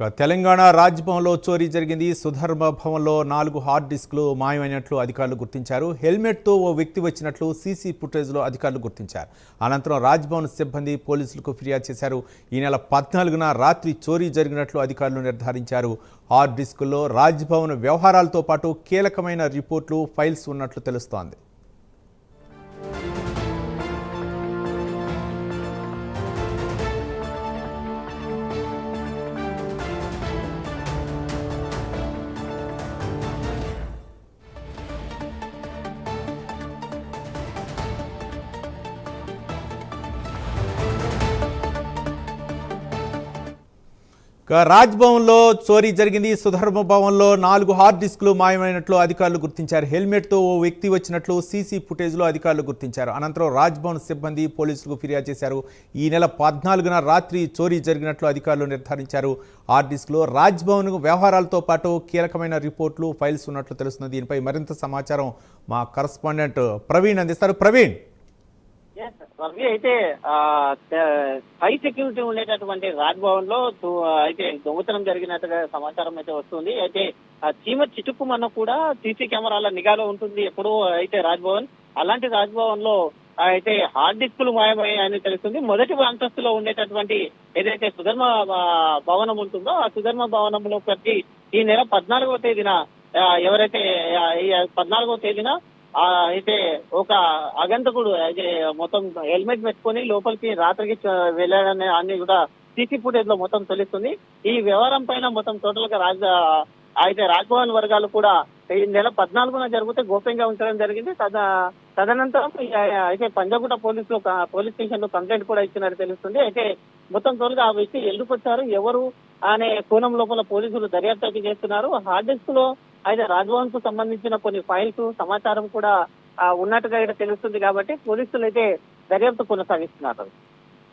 తెలంగాణ రాజ్భవన్లో చోరీ జరిగింది. సుధర్మ భవన్లో నాలుగు హార్డ్ డిస్క్లు మాయమైనట్లు అధికారులు గుర్తించారు. హెల్మెట్తో ఓ వ్యక్తి వచ్చినట్లు సీసీ ఫుటేజ్లో అధికారులు గుర్తించారు. అనంతరం రాజ్భవన్ సిబ్బంది పోలీసులకు ఫిర్యాదు చేశారు. ఈ నెల పద్నాలుగున రాత్రి చోరీ జరిగినట్లు అధికారులు నిర్ధారించారు. హార్డ్ డిస్కుల్లో రాజ్భవన్ వ్యవహారాలతో పాటు కీలకమైన రిపోర్ట్లు ఫైల్స్ ఉన్నట్లు తెలుస్తోంది. రాజ్భవన్లో చోరీ జరిగింది. సుధర్మ భవన్లో నాలుగు హార్డ్ డిస్క్లు మాయమైనట్లు అధికారులు గుర్తించారు. హెల్మెట్తో ఓ వ్యక్తి వచ్చినట్లు సీసీ ఫుటేజ్లో అధికారులు గుర్తించారు. అనంతరం రాజ్భవన్ సిబ్బంది పోలీసులకు ఫిర్యాదు చేశారు. ఈ నెల పద్నాలుగున రాత్రి చోరీ జరిగినట్లు అధికారులు నిర్ధారించారు. హార్డ్ డిస్క్లో రాజ్భవన్ వ్యవహారాలతో పాటు కీలకమైన రిపోర్ట్లు ఫైల్స్ ఉన్నట్లు తెలుస్తుంది. దీనిపై మరింత సమాచారం మా కరస్పాండెంట్ ప్రవీణ్ అందిస్తారు. ప్రవీణ్! అయితే హై సెక్యూరిటీ ఉండేటటువంటి రాజ్భవన్లో అయితే దొంగతనం జరిగినట్టుగా సమాచారం అయితే వస్తుంది. అయితే చీమ చీమ చిటుక్కుమన్న కూడా సీసీ కెమెరాల నిఘాలో ఉంటుంది ఎప్పుడు అయితే రాజ్భవన్. అలాంటి రాజ్భవన్లో అయితే హార్డ్ డిస్కులు మాయమయ్యాయని తెలుస్తుంది. మొదటి అంతస్తులో ఉండేటటువంటి ఏదైతే సుధర్మ భవనం ఉంటుందో ఆ సుధర్మ భవనంలో ప్రతి ఈ నెల పద్నాలుగవ తేదీన ఎవరైతే పద్నాలుగవ తేదీన అయితే ఒక అగంతకుడు అయితే మొత్తం హెల్మెట్ పెట్టుకొని లోపలికి రాత్రికి వెళ్ళాడనే అన్ని కూడా సీసీ ఫుటేజ్లో మొత్తం తెలుస్తుంది. ఈ వ్యవహారం పైన మొత్తం టోటల్గా రాజ అయితే రాజ్భవన్ వర్గాలు కూడా ఈ నెల పద్నాలుగున జరిగితే గోప్యంగా ఉంచడం జరిగింది. తద తదనంతరం అయితే పంజాగుట్ట పోలీసులు పోలీస్ స్టేషన్లో కంప్లైంట్ కూడా ఇచ్చినట్టు తెలుస్తుంది. అయితే మొత్తం తోలుగా ఆ వ్యక్తి ఎందుకు వచ్చారు ఎవరు అనే కోణం లోపల పోలీసులు దర్యాప్తు చేస్తున్నారు. హార్డ్ డిస్క్లో అయితే రాజ్భవన్కు సంబంధించిన కొన్ని ఫైల్స్ సమాచారం కూడా ఉన్నట్టుగా ఇక్కడ తెలుస్తుంది కాబట్టి పోలీసులు అయితే దర్యాప్తు కొనసాగిస్తున్నారు.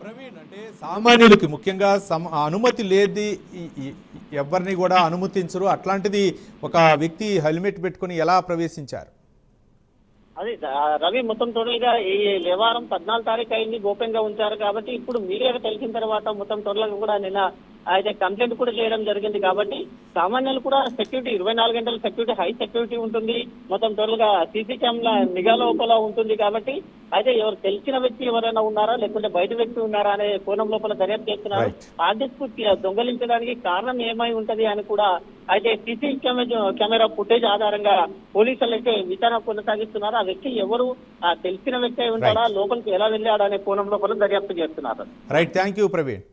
ప్రవీణ్ అంటే సామాన్యుడికి ముఖ్యంగా అనుమతి లేది ఎవరిని కూడా అనుమతించరు. అట్లాంటిది ఒక వ్యక్తి హెల్మెట్ పెట్టుకొని ఎలా ప్రవేశించారు? అది రవి మొత్తం టోటల్గా ఈ వ్యవహారం పద్నాలుగు తారీఖు అయింది గోప్యంగా ఉంచారు కాబట్టి ఇప్పుడు మీడియాకు తెలిసిన తర్వాత మొత్తం టోటల్ కూడా నిన్న అయితే కంప్లైంట్ కూడా చేయడం జరిగింది కాబట్టి సామాన్యులు కూడా సెక్యూరిటీ ఇరవై నాలుగు గంటల సెక్యూరిటీ హై సెక్యూరిటీ ఉంటుంది. మొత్తం టోటల్గా సీసీ కెమెరా నిఘా లోపల ఉంటుంది కాబట్టి అయితే ఎవరు తెలిసిన వ్యక్తి ఎవరైనా ఉన్నారా? లేకుంటే బయట వ్యక్తి ఉన్నారా అనే కోణం లోపల దర్యాప్తు చేస్తున్నారు. ఆర్డిస్కు దొంగలించడానికి కారణం ఏమై ఉంటది అని కూడా అయితే సీసీ కెమెరా ఫుటేజ్ ఆధారంగా పోలీసులు అయితే విచారణ కొనసాగిస్తున్నారు. ఆ వ్యక్తి ఎవరు? తెలిసిన వ్యక్తి అయి ఉంటారా లోపలికి ఎలా వెళ్ళాడు అనే కోణం లోపల దర్యాప్తు చేస్తున్నారు. Right thank you Praveen